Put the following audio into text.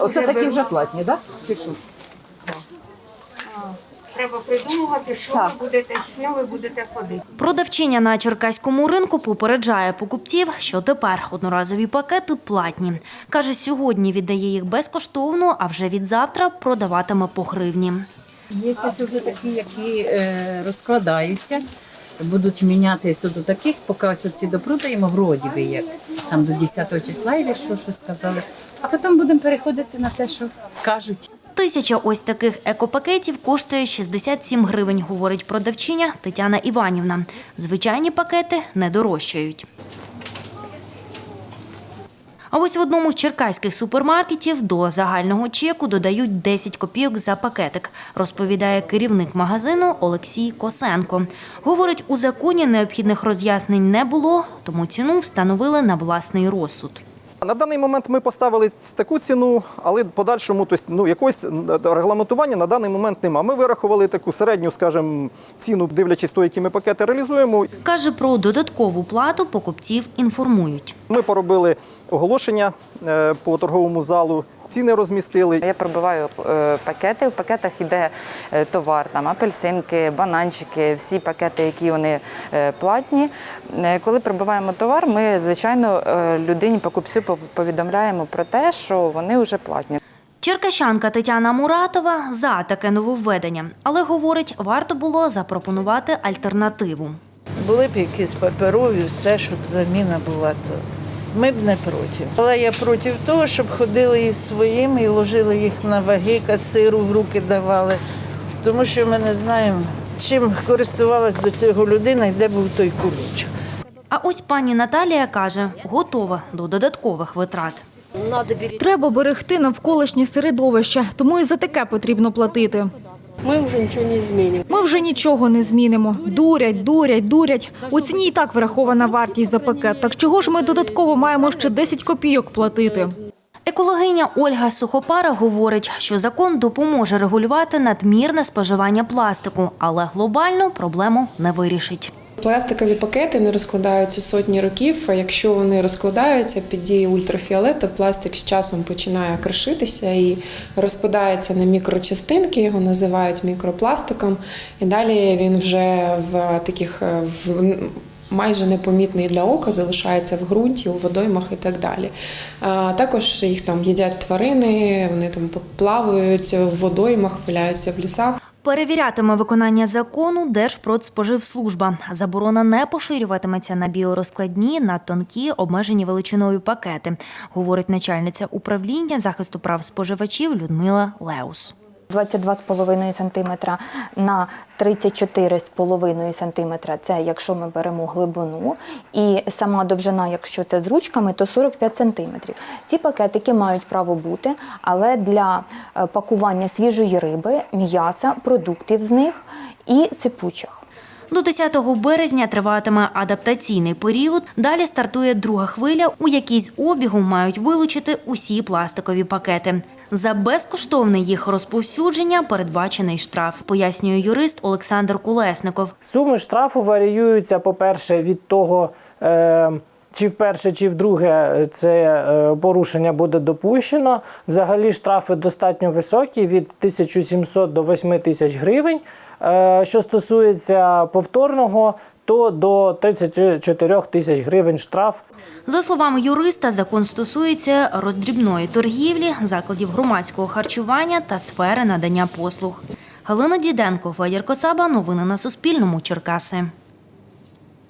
Оце такі вже платні, так? Да? Треба придумувати, що Так. ви будете, чим ви будете ходити. Продавчиня на черкаському ринку попереджає покупців, що тепер одноразові пакети платні. Каже, сьогодні віддає їх безкоштовно, а вже від завтра продаватиме по гривні. Є вже такі, які е, розкладаються, будуть мінятися до таких, поки ось ці допродаємо, вроді як там до 10 числа, і що, щось сказали. А потім будемо переходити на те, що скажуть. Тисяча ось таких екопакетів коштує 67 гривень, говорить продавчиня Тетяна Іванівна. Звичайні пакети не дорожчають. А ось в одному з черкаських супермаркетів до загального чеку додають 10 копійок за пакетик, розповідає керівник магазину Олексій Косенко. Говорить, у законі необхідних роз'яснень не було, тому ціну встановили на власний розсуд. На даний момент ми поставили таку ціну, але подальшому тобто, ну, якогось регламентування на даний момент немає. Ми вирахували таку середню, скажімо, ціну, дивлячись то, які ми пакети реалізуємо. Каже, про додаткову плату покупців інформують. Ми поробили оголошення е, по торговому залу, ціни розмістили. Я пробиваю е, пакети. В пакетах йде е, товар, там апельсинки, бананчики, всі пакети, які вони е, платні. Коли пробиваємо товар, ми звичайно людині покупцю пов- повідомляємо про те, що вони вже платні. Черкащанка Тетяна Муратова за таке нововведення, але говорить, варто було запропонувати альтернативу. Були б якісь паперові, все, щоб заміна була, то ми б не проти. Але я проти того, щоб ходили із своїми і ложили їх на ваги, касиру в руки давали. Тому що ми не знаємо, чим користувалась до цього людина і де був той кулючок. А ось пані Наталія каже, готова до додаткових витрат. Треба берегти навколишнє середовище, тому і за таке потрібно платити. Ми вже нічого не змінимо. Ми вже нічого не змінимо. Дурять, дурять, дурять. У ціні і так врахована вартість за пакет. Так чого ж ми додатково маємо ще 10 копійок платити? Екологиня Ольга Сухопара говорить, що закон допоможе регулювати надмірне споживання пластику, але глобально проблему не вирішить. Пластикові пакети не розкладаються сотні років. А якщо вони розкладаються під дією ультрафіолету, пластик з часом починає кришитися і розпадається на мікрочастинки, його називають мікропластиком. І далі він вже в таких е, в майже непомітний для ока залишається в ґрунті, у водоймах і так далі. А також їх там їдять тварини, вони там плавають в водоймах, валяються в лісах. Перевірятиме виконання закону Держпродспоживслужба. Заборона не поширюватиметься на біорозкладні, на тонкі, обмежені величиною пакети, говорить начальниця управління захисту прав споживачів Людмила Леус. 22,5 см на 34,5 см – це якщо ми беремо глибину, і сама довжина, якщо це з ручками, то 45 см. Ці пакетики мають право бути, але для е, пакування свіжої риби, м'яса, продуктів з них і сипучих. До 10 березня триватиме адаптаційний період. Далі стартує друга хвиля, у якій з обігу мають вилучити усі пластикові пакети. За безкоштовне їх розповсюдження передбачений штраф, пояснює юрист Олександр Кулесников. Суми штрафу варіюються, по-перше, від того, е, чи вперше, чи вдруге це е, порушення буде допущено. Взагалі штрафи достатньо високі від 1700 до 8 тисяч гривень. Е, що стосується повторного, то до 34 тисяч гривень штраф. За словами юриста, закон стосується роздрібної торгівлі, закладів громадського харчування та сфери надання послуг. Галина Діденко, Федір Коцаба. Новини на Суспільному. Черкаси.